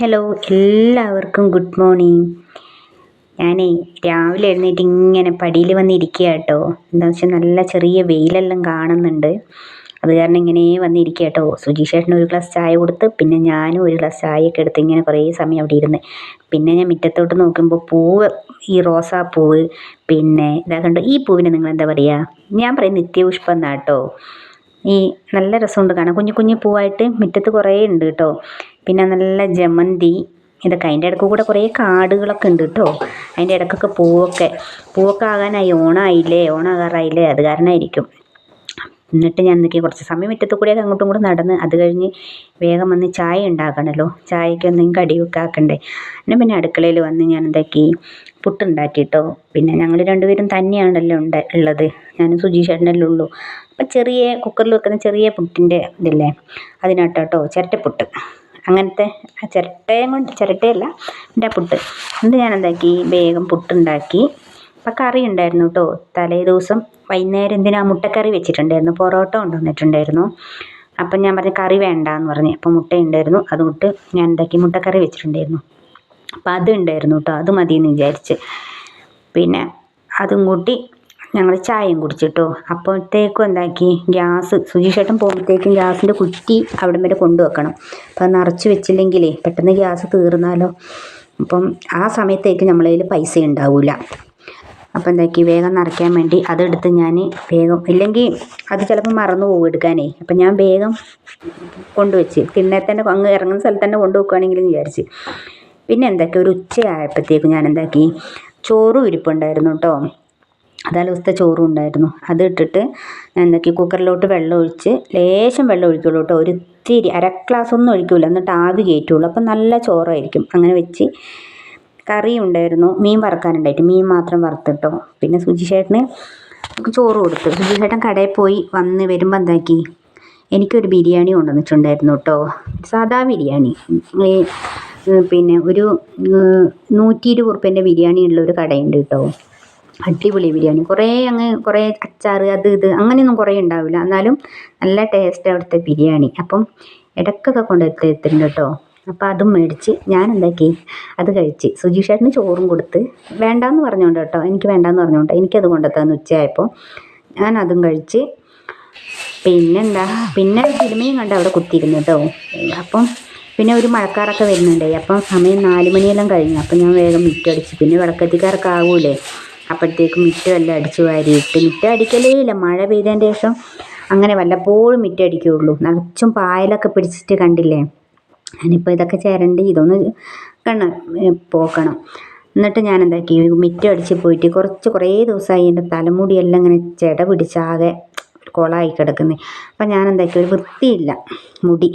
Hello എല്ലാവർക്കും good morning ഞാനേ രാവിലെ എഴുന്നേറ്റ് ഇങ്ങനെ പടിയിൽ വന്നിരിക്കുക കേട്ടോ. എന്താണെന്ന് വെച്ചാൽ നല്ല ചെറിയ വെയിലെല്ലാം കാണുന്നുണ്ട്. അത് കാരണം ഇങ്ങനെ വന്നിരിക്കുക കേട്ടോ. സുജീഷേട്ടന് ഒരു ഗ്ലാസ് ചായ കൊടുത്ത് പിന്നെ ഞാനും ഒരു ഗ്ലാസ് ചായയൊക്കെ എടുത്ത് ഇങ്ങനെ കുറേ സമയം അവിടെ ഇരുന്ന്. പിന്നെ ഞാൻ മുറ്റത്തോട്ട് നോക്കുമ്പോൾ പൂവ് ഈ റോസാപ്പൂവ് പിന്നെ ഇതാ കണ്ടോ ഈ പൂവിനെ നിങ്ങൾ എന്താ പറയുക ഞാൻ പറയും നിത്യപുഷ്പം എന്നാട്ടോ ഈ നല്ല രസമുണ്ട് കാണാൻ. കുഞ്ഞു കുഞ്ഞു പൂവായിട്ട് മുറ്റത്ത് കുറേ ഉണ്ട് കേട്ടോ. പിന്നെ നല്ല ജമന്തി ഇതൊക്കെ. അതിന്റെ ഇടയ്ക്ക് കൂടെ കുറേ കാടുകളൊക്കെ ഉണ്ട് കേട്ടോ. അതിന്റെ ഇടയ്ക്കൊക്കെ പൂവൊക്കെ. പൂവൊക്കെ ആകാനായി ഓണമായില്ലേ ഓണാകാറായില്ലേ? അത് കാരണമായിരിക്കും എന്നിട്ട് ഞാൻ നിൽക്കി കുറച്ച് സമയം മുറ്റത്ത് കൂടെയൊക്കെ അങ്ങോട്ടും ഇങ്ങോട്ടും നടന്ന് അത് കഴിഞ്ഞ് വേഗം വന്ന് ചായ ഉണ്ടാക്കണമല്ലോ ചായക്ക് എന്തെങ്കിലും കടിയൊക്കെ ആക്കണ്ടേ. എന്നെ പിന്നെ അടുക്കളയിൽ വന്ന് ഞാൻ എന്താക്കി? പുട്ടുണ്ടാക്കിയിട്ടോ പിന്നെ ഞങ്ങൾ രണ്ടുപേരും തന്നെയാണല്ലോ ഉണ്ട് ഉള്ളത്. ഞാനും സുജീഷേട്ടനല്ലേ ഉള്ളൂ. അപ്പം ചെറിയ കുക്കറിൽ വെക്കുന്ന ചെറിയ പുട്ടിന്റെ ഇതില്ലേ? അതിനകത്തോട്ടോ ചിരട്ടപ്പുട്ട്. അങ്ങനത്തെ ചിരട്ടയും കൊണ്ട് ചിരട്ടയല്ല എന്റെ പുട്ട്. എന്നിട്ട് ഞാൻ എന്താക്കി? വേഗം പുട്ടുണ്ടാക്കി. അപ്പം കറി ഉണ്ടായിരുന്നു കേട്ടോ തലേ ദിവസം വൈകുന്നേരം എന്തിനാ മുട്ടക്കറി വെച്ചിട്ടുണ്ടായിരുന്നു? പൊറോട്ട കൊണ്ടുവന്നിട്ടുണ്ടായിരുന്നു. അപ്പം ഞാൻ പറഞ്ഞു കറി വേണ്ട എന്ന് പറഞ്ഞു. അപ്പം മുട്ട ഉണ്ടായിരുന്നു. അതുകൊണ്ട് ഞാൻ എന്താക്കി മുട്ടക്കറി വെച്ചിട്ടുണ്ടായിരുന്നു. അപ്പം അത് ഉണ്ടായിരുന്നു കേട്ടോ അത് മതി എന്ന് വിചാരിച്ച്. പിന്നെ അതും കൂട്ടി ഞങ്ങൾ ചായയും കുടിച്ചിട്ടോ. അപ്പോഴത്തേക്കും എന്താക്കി? ഗ്യാസ്. സുജീഷേട്ടൻ പോകുമ്പോഴത്തേക്കും ഗ്യാസിന്റെ കുറ്റി അവിടെ വരെ കൊണ്ടുവെക്കണം. അപ്പം നിറച്ച് വെച്ചില്ലെങ്കിലേ പെട്ടെന്ന് ഗ്യാസ് തീർന്നാലോ? അപ്പം ആ സമയത്തേക്ക് നമ്മളതിൽ പൈസ ഉണ്ടാവില്ല അപ്പോൾ എന്താക്കി വേഗം നിറയ്ക്കാൻ വേണ്ടി അതെടുത്ത് ഞാൻ വേഗം ഇല്ലെങ്കിൽ അത് ചിലപ്പോൾ മറന്നു പോകും എടുക്കാനേ. അപ്പം ഞാൻ വേഗം കൊണ്ടുവച്ച് തിണ്ണേ തന്നെ അങ്ങ് ഇറങ്ങുന്ന സ്ഥലത്ത് തന്നെ കൊണ്ടുവെക്കുകയാണെങ്കിലും വിചാരിച്ച്. പിന്നെ എന്താക്കി ഒരു ഉച്ചയായപ്പോഴത്തേക്കും ഞാൻ എന്താക്കി ചോറും ഇരിപ്പുണ്ടായിരുന്നു കേട്ടോ തലേദിവസത്തെ ചോറും ഉണ്ടായിരുന്നു. അത് ഇട്ടിട്ട് ഞാൻ എന്താക്കി കുക്കറിലോട്ട് വെള്ളം ഒഴിച്ച് ലേശം വെള്ളം ഒഴിക്കുള്ളൂ കേട്ടോ ഒരു ഇത്തിരി അര ഗ്ലാസ് ഒന്നും ഒഴിക്കില്ല എന്നിട്ട് ആവി കയറ്റുള്ളൂ അപ്പം നല്ല ചോറായിരിക്കും. അങ്ങനെ വെച്ച് കറി ഉണ്ടായിരുന്നു മീൻ വറുക്കാനുണ്ടായിട്ട്. മീൻ മാത്രം വറുത്തിട്ടോ. പിന്നെ സുജിച്ചേട്ടന് ചോറ് കൊടുത്തു. സുജിച്ചേട്ടൻ കടയിൽ പോയി വന്ന് വരുമ്പോൾ എന്താക്കി? എനിക്കൊരു ബിരിയാണി കൊണ്ടുവന്നിട്ടുണ്ടായിരുന്നു കേട്ടോ. സാധാ ബിരിയാണി. പിന്നെ ഒരു നൂറ്റി ഇരുപത് ഉറുപ്പ്യന്റെ ബിരിയാണി ഉള്ള ഒരു കടയുണ്ട് കേട്ടോ. അടിപൊളി ബിരിയാണി. കുറേ അങ്ങ് കുറേ അച്ചാർ അത് ഇത് അങ്ങനെയൊന്നും കുറേ ഉണ്ടാവില്ല. എന്നാലും നല്ല ടേസ്റ്റ് അവിടുത്തെ ബിരിയാണി. അപ്പം ഇടയ്ക്കൊക്കെ കൊണ്ടെത്തിയിട്ടുണ്ട് കേട്ടോ. അപ്പോൾ അതും മേടിച്ച് ഞാൻ എന്താക്കി അത് കഴിച്ച്. സുജീഷേട്ടന് ചോറും കൊടുത്ത് വേണ്ടാന്ന് പറഞ്ഞുകൊണ്ട് കേട്ടോ. എനിക്ക് വേണ്ടാന്ന് പറഞ്ഞുകൊണ്ട് എനിക്കത് കൊണ്ടെത്താന്ന് ഉച്ചയായപ്പോൾ ഞാൻ അതും കഴിച്ച് പിന്നെന്താ? പിന്നെ സിനിമയും കണ്ട് അവിടെ കുത്തിയിരുന്നു കേട്ടോ. അപ്പം പിന്നെ ഒരു മഴക്കാരൊക്കെ വരുന്നുണ്ടേ. അപ്പം സമയം നാല് മണിയെല്ലാം കഴിഞ്ഞു. അപ്പം ഞാൻ വേഗം മിറ്റടിച്ച് പിന്നെ വിളക്കത്തിക്കാരൊക്കെ ആവൂലേ? അപ്പോഴത്തേക്കും എല്ലാം അടിച്ചു വാരിയിട്ട്. മിറ്റം അടിക്കലേ ഇല്ല. മഴ പെയ്തതിന്റെ ശേഷം അങ്ങനെ വല്ലപ്പോഴും മിറ്റം അടിക്കുകയുള്ളൂ നിറച്ചും പായലൊക്കെ പിടിച്ചിട്ട് കണ്ടില്ലേ? ഞാനിപ്പോൾ ഇതൊക്കെ ചേരണ്ടി ഇതൊന്ന് കണ്ണ പോക്കണം. എന്നിട്ട് ഞാൻ എന്താക്കി മിറ്റ അടിച്ച് പോയിട്ട് കുറച്ച് കുറേ ദിവസമായി എന്റെ തലമുടിയെല്ലാം ഇങ്ങനെ ചെട പിടിച്ചാകെ കുളമായി കിടക്കുന്നത് അപ്പം ഞാൻ എന്താക്കി ഒരു വൃത്തിയില്ല മുടി.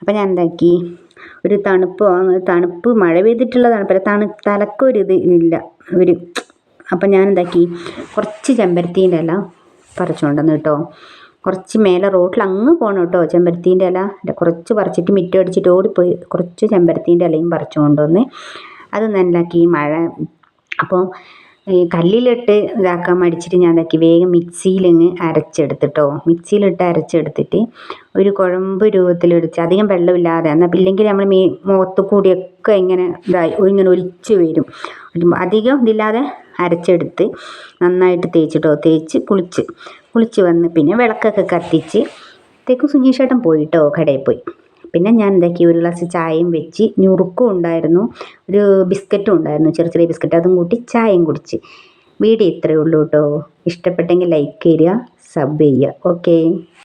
അപ്പം ഞാൻ എന്താക്കി ഒരു തണുപ്പ് തണുപ്പ് മഴ പെയ്തിട്ടുള്ള തണുപ്പല്ല തണു തലക്കൊരിത് ഇല്ല ഒരു അപ്പം ഞാൻ എന്താക്കി കുറച്ച് ചെമ്പരത്തീന്റെ ഇല പറിച്ചുകൊണ്ടെന്ന് കേട്ടോ. കുറച്ച് മേലെ റോട്ടിൽ അങ്ങ് പോകണം കേട്ടോ ചെമ്പരത്തീന്റെ ഇല. കുറച്ച് പറിച്ചിട്ട് മിറ്റം അടിച്ചിട്ട് ഓടിപ്പോയി. കുറച്ച് ചെമ്പരത്തീന്റെ ഇലയും പറിച്ചു കൊണ്ടുവന്ന് അത് നല്ലാക്കി മഴ. അപ്പോൾ ഈ കല്ലിലിട്ട് ഇതാക്കാൻ മടിച്ചിട്ട് ഞാൻ ഇതാക്കി വേഗം മിക്സിയിലങ്ങ് അരച്ചെടുത്തിട്ടോ. മിക്സിയിലിട്ട് അരച്ചെടുത്തിട്ട് ഒരു കുഴമ്പ് രൂപത്തിലെടുത്ത് അധികം വെള്ളമില്ലാതെ എന്നാൽ ഇല്ലെങ്കിൽ നമ്മൾ മീ മുഖത്ത് കൂടിയൊക്കെ ഇങ്ങനെ ഇതായി ഇങ്ങനെ ഒലിച്ചു വരും. അധികം ഇതില്ലാതെ അരച്ചെടുത്ത് നന്നായിട്ട് തേച്ചിട്ടോ തേച്ച് കുളിച്ച് കുളിച്ച് വന്ന് പിന്നെ വിളക്കൊക്കെ കത്തിച്ച് തേക്ക് സുജീഷേട്ടൻ പോയിട്ടോ കടയിൽ പോയി. പിന്നെ ഞാൻ എന്താക്കി ഒരു ഗ്ലാസ് ചായയും വെച്ച് ഞുറുക്കും ഉണ്ടായിരുന്നു. ഒരു ബിസ്ക്കറ്റും ഉണ്ടായിരുന്നു ചെറിയ ചെറിയ ബിസ്ക്കറ്റ്. അതും കൂട്ടി ചായയും കുടിച്ച്. വീഡിയോ ഇത്രയേ ഉള്ളൂ കേട്ടോ. ഇഷ്ടപ്പെട്ടെങ്കിൽ ലൈക്ക് ചെയ്യുക സബ് ചെയ്യുക. ഓക്കേ